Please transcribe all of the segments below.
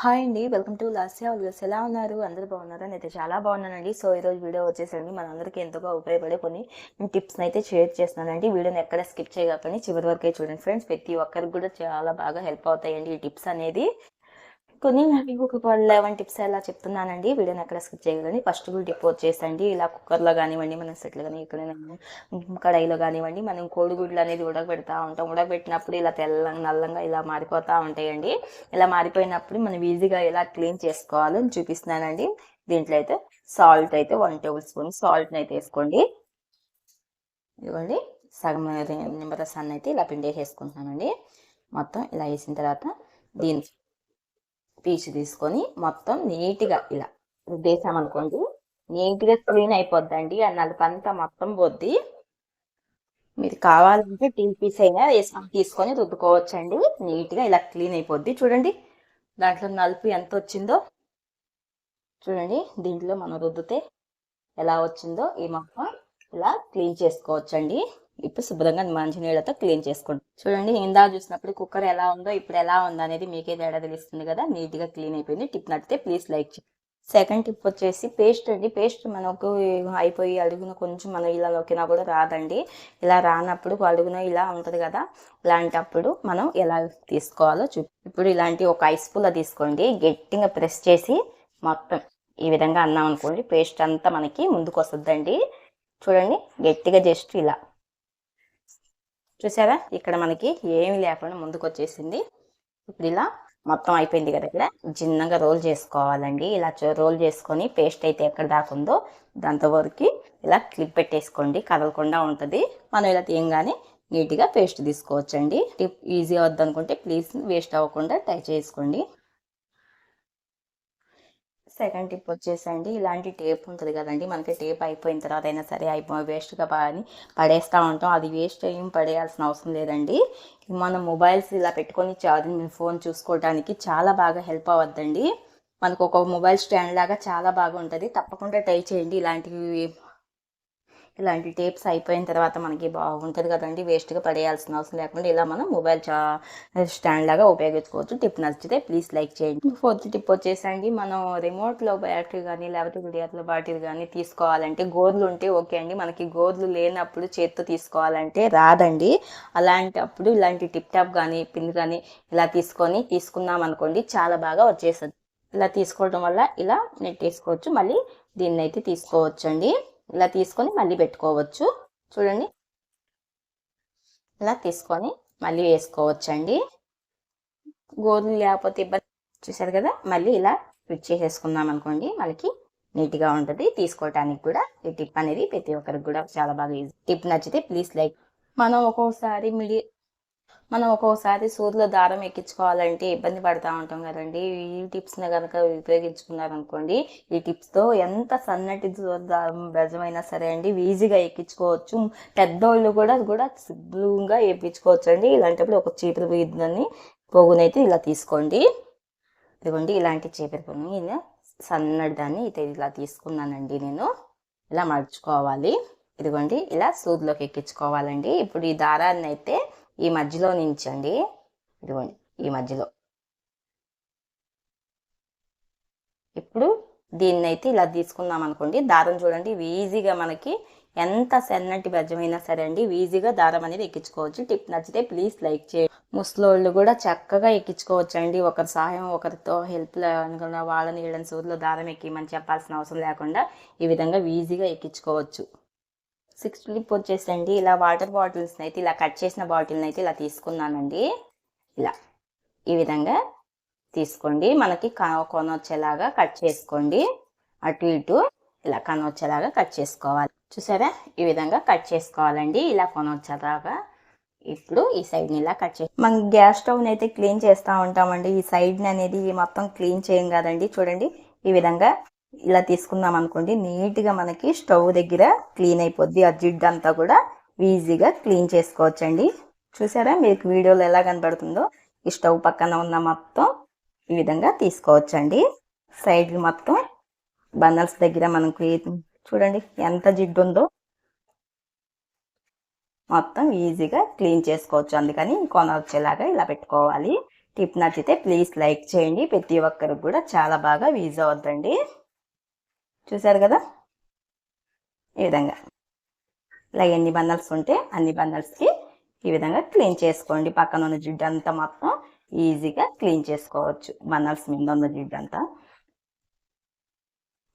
Hi అండి. Welcome to Lasya. ఉల్గస్ ఎలా ఉన్నారు? అందరూ బాగున్నారా? నేనైతే చాలా బాగున్నానండి. సో ఈరోజు వీడియో వచ్చేసండి మనందరికీ ఎంతగా ఉపయోగపడే కొన్ని టిప్స్ అయితే షేర్ చేస్తున్నానండి. వీడియోని ఎక్కడ స్కిప్ చేయకపోయి చివరి వరకే చూడండి ఫ్రెండ్స్. ప్రతి ఒక్కరికి కూడా చాలా బాగా హెల్ప్ అవుతాయండి ఈ టిప్స్ అనేది. కొన్ని మీకు ఒక లెవెన్ టిప్స్ ఎలా చెప్తున్నానండి? వీడియోని ఎక్కడ స్కిప్ చేయగలని. ఫస్ట్ టిప్ వచ్చేసండి ఇలా కుక్కర్లో కానివ్వండి మనం సెట్లు కానీ ఎక్కడైనా కడాయిలో కానివ్వండి మనం కోడిగుడ్లు అనేది ఉడకబెడతా ఉంటాం. ఉడకబెట్టినప్పుడు ఇలా తెల్లంగా నల్లంగా ఇలా మారిపోతూ ఉంటాయండి. ఇలా మారిపోయినప్పుడు మనం ఈజీగా ఎలా క్లీన్ చేసుకోవాలో చూపిస్తున్నానండి. దీంట్లో అయితే సాల్ట్ అయితే వన్ టేబుల్ స్పూన్ సాల్ట్ని అయితే వేసుకోండి. ఇదిగోండి సగం నిమ్మరసాన్ని అయితే ఇలా పిండి వేసుకుంటున్నానండి మొత్తం ఇలా వేసిన తర్వాత దీని పీచు తీసుకొని మొత్తం నీట్గా ఇలా రుద్దేసామనుకోండి నీట్గా క్లీన్ అయిపోద్దండి. ఆ నలుపంతా మొత్తం పోద్ది మీరు కావాలంటే టీ పీస్ అయినా వేసుకొని తీసుకొని రుద్దుకోవచ్చండి. నీట్గా ఇలా క్లీన్ అయిపోద్ది. చూడండి దాంట్లో నలుపు ఎంత వచ్చిందో. చూడండి దీంట్లో మనం రుద్దితే ఎలా వచ్చిందో. ఈ మొక్క ఇలా క్లీన్ చేసుకోవచ్చండి. ఇప్పుడు శుభ్రంగా మంచి నీళ్ళతో క్లీన్ చేసుకోండి. చూడండి ఇందా చూసినప్పుడు కుక్కర్ ఎలా ఉందో ఇప్పుడు ఎలా ఉందో అనేది మీకే తేడా తెలుస్తుంది కదా. నీట్గా క్లీన్ అయిపోయింది. టిప్ నచ్చితే ప్లీజ్ లైక్ చేయండి. సెకండ్ టిప్ వచ్చేసి పేస్ట్ అండి. పేస్ట్ మనకు అయిపోయి అడుగున కొంచెం మనం ఇలా నొక్కినా కూడా రాదండి. ఇలా రానప్పుడు అడుగున ఇలా ఉంటుంది కదా. ఇలాంటప్పుడు మనం ఎలా తీసుకోవాలో చూ ఇప్పుడు ఇలాంటి ఒక ఐస్ పుల్ల తీసుకోండి. గట్టిగా ప్రెస్ చేసి మొత్తం ఈ విధంగా అన్నాం అనుకోండి పేస్ట్ అంతా మనకి ముందుకు వస్తుందండి చూడండి గట్టిగా జస్ట్ ఇలా. చూసారా? ఇక్కడ మనకి ఏమి లేకుండా ముందుకు వచ్చేసింది ఇప్పుడు ఇలా మొత్తం అయిపోయింది కదా ఇక్కడ. చిన్నగా రోల్ చేసుకోవాలండి. ఇలా రోల్ చేసుకొని పేస్ట్ అయితే ఎక్కడ దాకుందో దాంతవరకు ఇలా క్లిప్ పెట్టేసుకోండి. కదలకుండా ఉంటుంది. మనం ఇలా తీయంగానే నీట్గా పేస్ట్ తీసుకోవచ్చండి. టిప్ ఈజీ వద్దనుకుంటే ప్లీజ్ వేస్ట్ అవ్వకుండా ట్రై చేసుకోండి. సెకండ్ టిప్ వచ్చేసండి. ఇలాంటి టేప్ ఉంటుంది కదండి. మనకి టేప్ అయిపోయిన తర్వాత అయినా సరే అయిపో వేస్ట్గా పని పడేస్తూ ఉంటాం. అది వేస్ట్ ఏం పడేయాల్సిన అవసరం లేదండి. మన మొబైల్స్ ఇలా పెట్టుకొని ఛార్జింగ్ ఫోన్ చూసుకోవడానికి చాలా బాగా హెల్ప్ అవ్వద్దండి. మనకు ఒక మొబైల్ స్టాండ్ లాగా చాలా బాగా ఉంటుంది తప్పకుండా ట్రై చేయండి. ఇలాంటివి ఇలాంటి టేప్స్ అయిపోయిన తర్వాత మనకి బాగుంటుంది కదండి. వేస్ట్గా పడేయాల్సిన అవసరం లేకుండా ఇలా మనం మొబైల్ చా స్టాండ్ లాగా ఉపయోగించుకోవచ్చు. టిప్ నచ్చితే ప్లీజ్ లైక్ చేయండి. ఫోర్త్ టిప్ వచ్చేసండి. మనం రిమోట్లో బ్యాటరీ కానీ లేకపోతే విడియాట్లో బాటిల్ కానీ తీసుకోవాలంటే గోర్లు ఉంటే ఓకే అండి. మనకి గోర్లు లేనప్పుడు చేత్తో తీసుకోవాలంటే రాదండి. అలాంటప్పుడు ఇలాంటి టిప్ టాప్ కానీ పిన్ కానీ ఇలా తీసుకొని తీసుకున్నాం అనుకోండి చాలా బాగా వచ్చేస్తుంది. ఇలా తీసుకోవడం వల్ల ఇలా నెట్టేసుకోవచ్చు. మళ్ళీ దీన్ని అయితే తీసుకోవచ్చండి. ఇలా తీసుకొని మళ్ళీ పెట్టుకోవచ్చు. చూడండి. ఇలా తీసుకొని మళ్ళీ వేసుకోవచ్చండి. గోధులు లేకపోతే ఇబ్బంది చూసారు కదా? మళ్ళీ ఇలా ఫిట్ చేసేసుకున్నాం అనుకోండి. మనకి నీట్గా ఉంటుంది. తీసుకోవటానికి కూడా ఈ టిప్ అనేది ప్రతి ఒక్కరికి కూడా చాలా బాగా ఈజీ. టిప్ నచ్చితే ప్లీజ్ లైక్. మనం ఒక్కొక్కసారి మిడి మనం ఒక్కొక్కసారి సూదిలో దారం ఎక్కించుకోవాలంటే ఇబ్బంది పడుతూ ఉంటాం కదండి. ఈ టిప్స్ని కనుక ఉపయోగించుకున్నారనుకోండి ఈ టిప్స్తో ఎంత సన్నటి దారం బెజమైనా సరే అండి ఈజీగా ఎక్కించుకోవచ్చు. పెద్దోళ్ళు కూడా కూడా సులువుగా వేయించుకోవచ్చు అండి ఇలాంటప్పుడు ఒక చీపురు వీధిని పోగునైతే ఇలా తీసుకోండి. ఇదిగోండి ఇలాంటి చీపురు పొగుని ఇలా సన్నటి దాన్ని అయితే ఇలా తీసుకున్నానండి నేను. ఇలా మడుచుకోవాలి. ఇదిగోండి ఇలా సూదిలోకి ఎక్కించుకోవాలండి. ఇప్పుడు ఈ దారాన్ని అయితే ఈ మధ్యలో నించండి. ఇదిగోండి ఈ మధ్యలో. ఇప్పుడు దీన్ని అయితే ఇలా తీసుకుందాం అనుకోండి. దారం చూడండి ఈజీగా మనకి ఎంత సన్నటి బెజ్జమైనా సరే అండి ఈజీగా దారం అనేది ఎక్కించుకోవచ్చు. టిప్ నచ్చితే ప్లీజ్ లైక్ చేయండి. ముసలోళ్ళు కూడా చక్కగా ఎక్కించుకోవచ్చు అండి ఒకరి సహాయం ఒకరితో హెల్ప్ అనుకున్న వాళ్ళని వీళ్ళని సూర్యులో దారం ఎక్కిమని చెప్పాల్సిన అవసరం లేకుండా ఈ విధంగా ఈజీగా ఎక్కించుకోవచ్చు. సిక్స్ లిప్ వచ్చేసండి. ఇలా వాటర్ బాటిల్స్ని అయితే ఇలా కట్ చేసిన బాటిల్ని అయితే ఇలా తీసుకున్నానండి. ఇలా ఈ విధంగా తీసుకోండి. మనకి కొనొచ్చేలాగా కట్ చేసుకోండి. అటు ఇటు ఇలా కనొచ్చేలాగా కట్ చేసుకోవాలి. చూసారా? ఈ విధంగా కట్ చేసుకోవాలండి. ఇలా కొనొచ్చేలాగా ఇప్పుడు ఈ సైడ్ని ఇలా కట్ చేసి మనం గ్యాస్ స్టవ్ని అయితే క్లీన్ చేస్తూ ఉంటామండి. ఈ సైడ్ని అనేది మొత్తం క్లీన్ చేయం కదండి. చూడండి. ఈ విధంగా ఇలా తీసుకున్నాం అనుకోండి. నీట్గా మనకి స్టవ్ దగ్గర క్లీన్ అయిపోద్ది. ఆ జిడ్ అంతా కూడా ఈజీగా క్లీన్ చేసుకోవచ్చండి. చూసారా? మీకు వీడియోలో ఎలా కనబడుతుందో? ఈ స్టవ్ పక్కన ఉన్న మొత్తం ఈ విధంగా తీసుకోవచ్చండి. సైడ్ మొత్తం బండల్స్ దగ్గర మనకి చూడండి ఎంత జిడ్డు ఉందో? మొత్తం ఈజీగా క్లీన్ చేసుకోవచ్చు. అందుకని కొన వచ్చేలాగా ఇలా పెట్టుకోవాలి. టిప్ నచ్చితే ప్లీజ్ లైక్ చేయండి. ప్రతి ఒక్కరికి కూడా చాలా బాగా యూజ్ అవుద్దండి. చూసారు కదా? ఈ విధంగా. ఇలా ఎన్ని బండల్స్ ఉంటే అన్ని బండల్స్కి ఈ విధంగా క్లీన్ చేసుకోండి. పక్కన ఉన్న జిడ్డు అంతా మొత్తం ఈజీగా క్లీన్ చేసుకోవచ్చు. బండల్స్ మీద ఉన్న జిడ్డు అంతా.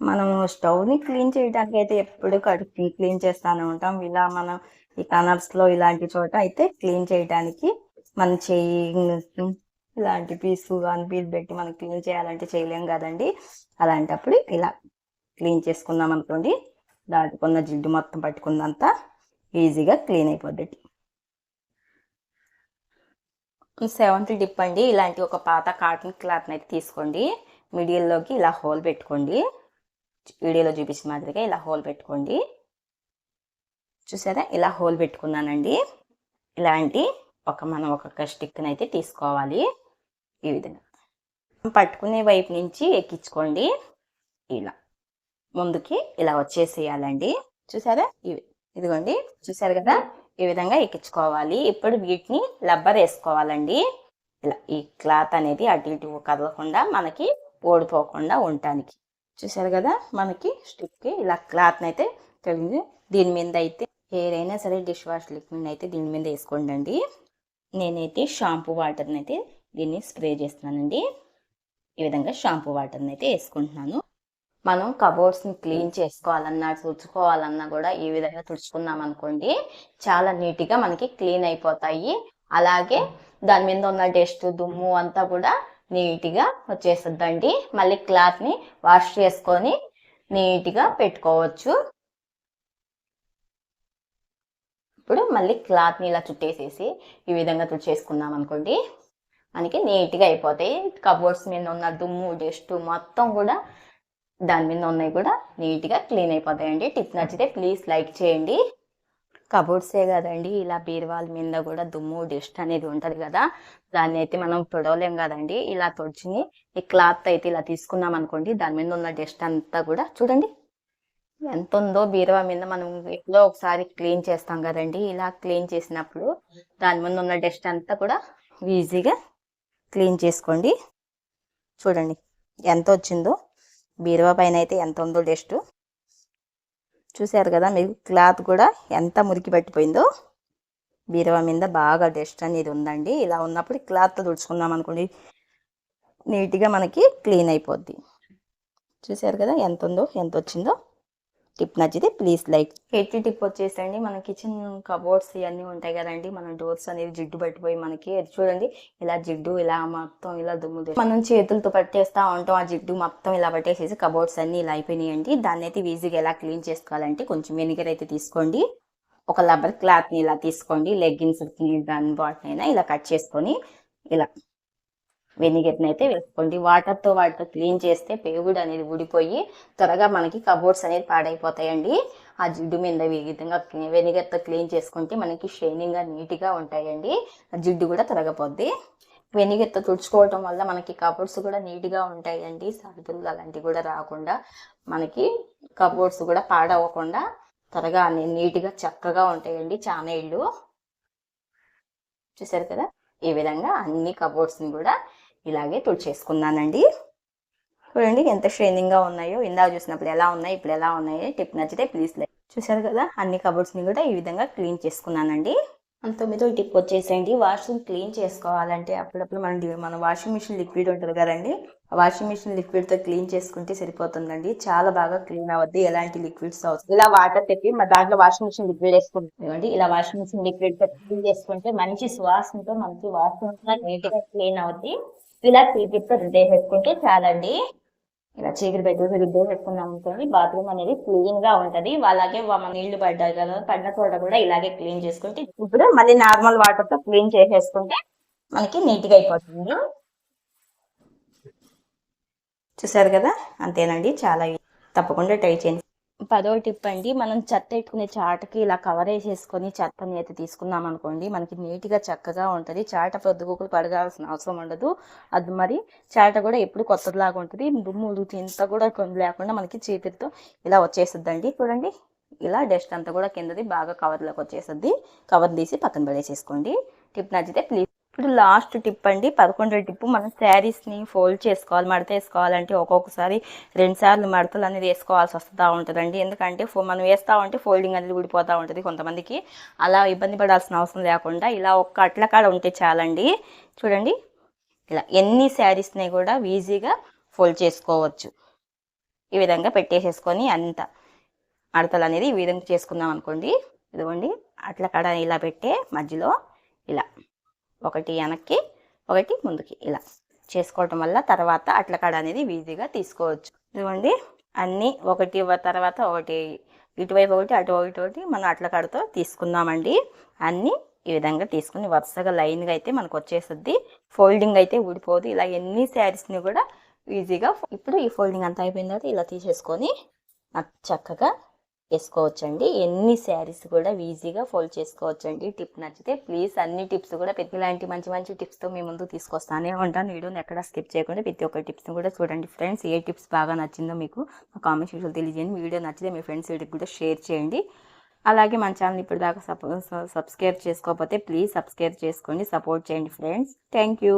మనం స్టవ్ని క్లీన్ చేయడానికి అయితే ఎప్పుడు కడుపు క్లీన్ చేస్తూనే ఉంటాం. ఇలా మనం ఈ కనర్స్లో ఇలాంటి చోట అయితే క్లీన్ చేయడానికి మన చేయి ఇలాంటి పీస్ కానీ పీస్ పెట్టి మనం క్లీన్ చేయాలంటే చేయలేం కదండి? అలాంటప్పుడు ఇలా క్లీన్ చేసుకున్నాం అనుకోండి. దాటుకున్న జిడ్డు మొత్తం పట్టుకున్నంత ఈజీగా క్లీన్ అయిపోద్ది. సెవెంత్ డిప్ అండి. ఇలాంటి ఒక పాత కాటన్ క్లాత్ని అయితే తీసుకోండి. మిడిల్లోకి ఇలా హోల్ పెట్టుకోండి. వీడియోలో చూపించిన మాదిరిగా ఇలా హోల్ పెట్టుకోండి. చూసారా? ఇలా హోల్ పెట్టుకున్నానండి. ఇలాంటి ఒక మనం ఒక స్టిక్ని అయితే తీసుకోవాలి. ఈ విధంగా. పట్టుకునే వైపు నుంచి ఎక్కించుకోండి. ఇలా. ముందుకి ఇలా వచ్చేసేయాలండి. చూసారా? ఇవి ఇదిగోండి. చూసారు కదా? ఈ విధంగా ఎక్కించుకోవాలి. ఇప్పుడు వీటిని లబ్బర్ వేసుకోవాలండి. ఇలా ఈ క్లాత్ అనేది అటు ఇటు కదలకుండా మనకి ఓడిపోకుండా ఉండటానికి. చూసారు కదా? మనకి స్టిక్కి ఇలా క్లాత్ని అయితే తెలియదు దీని మీద అయితే ఏదైనా సరే డిష్ వాష్ లిక్విడ్ అయితే దీని మీద వేసుకోండి అండి నేనైతే షాంపూ వాటర్ని అయితే దీన్ని స్ప్రే చేస్తున్నానండి. ఈ విధంగా షాంపూ వాటర్ని అయితే వేసుకుంటున్నాను. మనం కబోర్డ్స్ని క్లీన్ చేసుకోవాలన్నా తుడుచుకోవాలన్నా కూడా ఈ విధంగా తుడుచుకున్నాం అనుకోండి చాలా నీట్గా మనకి క్లీన్ అయిపోతాయి. అలాగే దాని మీద ఉన్న డస్ట్ దుమ్ము అంతా కూడా నీట్గా వచ్చేస్తుందండి. మళ్ళీ క్లాత్ని వాష్ చేసుకొని నీట్గా పెట్టుకోవచ్చు. ఇప్పుడు మళ్ళీ క్లాత్ని ఇలా చుట్టేసేసి ఈ విధంగా తుడిచేసుకున్నాం అనుకోండి మనకి నీట్గా అయిపోతాయి. కబోర్డ్స్ మీద ఉన్న దుమ్ము డస్ట్ మొత్తం కూడా దాని మీద ఉన్నాయి కూడా నీట్గా క్లీన్ అయిపోతాయండి. టిప్ నచ్చితే ప్లీజ్ లైక్ చేయండి. కబోర్డ్సే కదండి ఇలా బీరువాల మీద కూడా దుమ్ము డస్ట్ అనేది ఉంటుంది కదా దాన్ని అయితే మనం తొడవలేం కదండి. ఇలా తొడిచిని ఈ క్లాత్ అయితే ఇలా తీసుకున్నాం అనుకోండి దాని మీద ఉన్న డస్ట్ అంతా కూడా చూడండి ఎంత ఉందో బీరువా మీద మనం ఎప్పుడో ఒకసారి క్లీన్ చేస్తాం కదండి. ఇలా క్లీన్ చేసినప్పుడు దాని మీద ఉన్న డస్ట్ అంతా కూడా ఈజీగా క్లీన్ చేసుకోండి. చూడండి ఎంత వచ్చిందో. బీరువా పైన అయితే ఎంత ఉందో డస్ట్ చూసారు కదా మీకు క్లాత్ కూడా ఎంత మురికి పట్టిపోయిందో. బీరువా మీద బాగా డస్ట్ అనేది ఉందండి. ఇలా ఉన్నప్పుడు క్లాత్ తుడుచుకుందాం అనుకోండి నీట్గా మనకి క్లీన్ అయిపోద్ది. చూసారు కదా ఎంత ఉందో ఎంత వచ్చిందో. టిప్ నచ్చితే ప్లీజ్ లైక్. ఎట్టి టిప్ వచ్చేసండి మన కిచెన్ కబోర్డ్స్ ఇవన్నీ ఉంటాయి కదండి మన డోర్స్ అనేది జిడ్డు పట్టిపోయి మనకి చూడండి ఇలా జిడ్డు ఇలా మొత్తం ఇలా దుమ్ము మనం చేతులతో పట్టేస్తా ఉంటాం ఆ జిడ్డు మొత్తం ఇలా పట్టేసేసి కబోర్డ్స్ అన్ని ఇలా అయిపోయినాయండి. దాన్ని అయితే ఈజీగా ఎలా క్లీన్ చేసుకోవాలంటే కొంచెం వెనిగర్ అయితే తీసుకోండి ఒక లబ్బర్ క్లాత్ని ఇలా తీసుకోండి లెగ్గిన్స్ దాని అయినా ఇలా కట్ చేసుకొని ఇలా. వెనిగర్ని అయితే వేసుకోండి. వాటర్తో వాటితో క్లీన్ చేస్తే పేగుడు అనేది ఊడిపోయి త్వరగా మనకి కబోర్డ్స్ అనేది పాడైపోతాయండి. ఆ జిడ్డు మీద ఈ విధంగా వెనిగర్తో క్లీన్ చేసుకుంటే మనకి షైనింగ్గా నీట్గా ఉంటాయండి. ఆ జిడ్డు కూడా తొలగపోద్ది. వెనిగర్తో తుడుచుకోవటం వల్ల మనకి కబోర్డ్స్ కూడా నీట్గా ఉంటాయండి. సరుదులు అలాంటివి కూడా రాకుండా మనకి కబోర్డ్స్ కూడా పాడవకుండా త్వరగా నీట్గా చక్కగా ఉంటాయండి చాలా ఇళ్ళు చూసారు కదా? ఈ విధంగా అన్ని కబోర్డ్స్ని కూడా ఇలాగే తుడిచేసుకున్నానండి. చూడండి ఎంత షైనింగ్గా ఉన్నాయో ఇందాక చూసినప్పుడు ఎలా ఉన్నాయి ఇప్పుడు ఎలా ఉన్నాయో టిప్ నచ్చితే ప్లీజ్ లైక్ చూసారు కదా? అన్ని కబోర్డ్స్ని కూడా ఈ విధంగా క్లీన్ చేసుకున్నానండి. అంత తొమ్మిదో టిప్ వచ్చేసేయండి. వాష్రూమ్ క్లీన్ చేసుకోవాలంటే అప్పుడప్పుడు మనం మన వాషింగ్ మిషన్ లిక్విడ్ ఉంటుంది కదండి? వాషింగ్ మిషన్ లిక్విడ్తో క్లీన్ చేసుకుంటే సరిపోతుందండి. చాలా బాగా క్లీన్ అవద్ది. ఎలాంటి లిక్విడ్స్ అవసరం ఇలా వాటర్ తెప్పి మా దాంట్లో వాషింగ్ మిషన్ లిక్విడ్ వేసుకుంటుంది ఇలా వాషింగ్ మిషన్ లిక్విడ్తో క్లీన్ చేసుకుంటే మంచి సువాసనతో మంచి వాసనతో నీట్ క్లీన్ అవుద్ది. ఇలా చీకితో రుద్దే చాలండి. ఇలా చీకటి పెట్టి రుద్దే అనుకోండి బాత్రూమ్ అనేది క్లీన్గా ఉంటది. అలాగే నీళ్ళు పడ్డాయి కదా పడిన చోట కూడా ఇలాగే క్లీన్ చేసుకుంటే ఇప్పుడు మళ్ళీ నార్మల్ వాటర్తో క్లీన్ చేసేసుకుంటే మనకి నీట్గా అయిపోతుంది. చూసారు కదా? అంతేనండి. చాలా తప్పకుండా ట్రై చేయండి. పదో టిప్ అండి. మనం చెత్త ఎట్టుకునే చాటకి ఇలా కవర్ వేసేసుకొని చెత్తని అయితే తీసుకున్నాం అనుకోండి. మనకి నీట్గా చక్కగా ఉంటుంది. చాట పొద్దుగుకులు పడగాల్సిన అవసరం ఉండదు. అది మరి చాట కూడా ఎప్పుడు కొత్తదిలాగా ఉంటుంది. దుమ్ము ఇంత కూడా కొన్ని లేకుండా మనకి చీపిరితో ఇలా వచ్చేస్తుందండి. చూడండి. ఇలా డస్ట్ అంతా కూడా కిందది బాగా కవర్లోకి వచ్చేస్తుంది. కవర్ తీసి పక్కన పడేసేసుకోండి. టిప్ నచ్చితే ప్లీజ్ ఇప్పుడు లాస్ట్ టిప్ అండి పదకొండో టిప్. మనం శారీస్ని ఫోల్డ్ చేసుకోవాలి మడత వేసుకోవాలంటే ఒక్కొక్కసారి రెండుసార్లు మడతలు అనేది వేసుకోవాల్సి వస్తూ ఉంటుందండి. ఎందుకంటే ఫో- మనం వేస్తూ ఉంటే ఫోల్డింగ్ అనేది ఊడిపోతూ ఉంటుంది కొంతమందికి. అలా ఇబ్బంది పడాల్సిన అవసరం లేకుండా ఇలా ఒక్క అట్లకాడ ఉంటే చాలండి. చూడండి ఇలా ఎన్ని శారీస్ని కూడా ఈజీగా ఫోల్డ్ చేసుకోవచ్చు. ఈ విధంగా పెట్టేసేసుకొని అంత మడతలు అనేది ఈ విధంగా చేసుకుందాం అనుకోండి. ఇదిగోండి అట్ల కాడ ఇలా పెట్టే మధ్యలో ఇలా. ఒకటి వెనక్కి ఒకటి ముందుకి ఇలా చేసుకోవటం వల్ల తర్వాత అట్ల కాడ అనేది ఈజీగా తీసుకోవచ్చు. ఇదిగోండి అన్నీ ఒకటి తర్వాత ఒకటి ఇటువైపు ఒకటి అటు ఒకటి ఒకటి మనం అట్ల కాడతో తీసుకుందామండి. అన్నీ ఈ విధంగా తీసుకుని వరుసగా లైన్గా అయితే మనకు వచ్చేస్తుంది ఫోల్డింగ్ అయితే ఊడిపోదు. ఇలా ఎన్ని శారీస్ని కూడా ఈజీగా ఇప్పుడు ఈ ఫోల్డింగ్ అంతా అయిపోయిన తర్వాత ఇలా తీసేసుకొని చక్కగా వేసుకోవచ్చండి ఎన్ని శారీస్ కూడా ఈజీగా ఫోల్డ్ చేసుకోవచ్చండి. టిప్ నచ్చితే ప్లీజ్ అన్ని టిప్స్ కూడా ప్రతి ఇలాంటి మంచి మంచి టిప్స్తో మీ ముందు తీసుకొస్తానే ఉంటాను. వీడియోని ఎక్కడ స్కిప్ చేయకుండా ప్రతి ఒక్క టిప్స్ని కూడా చూడండి ఫ్రెండ్స్. ఏ టిప్స్ బాగా నచ్చిందో మీకు మా కామెంట్ సెక్షన్లో తెలియజేయండి. వీడియో నచ్చితే మీ ఫ్రెండ్స్ వీడికి కూడా షేర్ చేయండి. అలాగే మన ఛానల్ ఇప్పుడు దాకా సబ్ సబ్స్క్రైబ్ చేసుకోకపోతే ప్లీజ్ సబ్స్క్రైబ్ చేసుకోండి. సపోర్ట్ చేయండి ఫ్రెండ్స్. Thank you.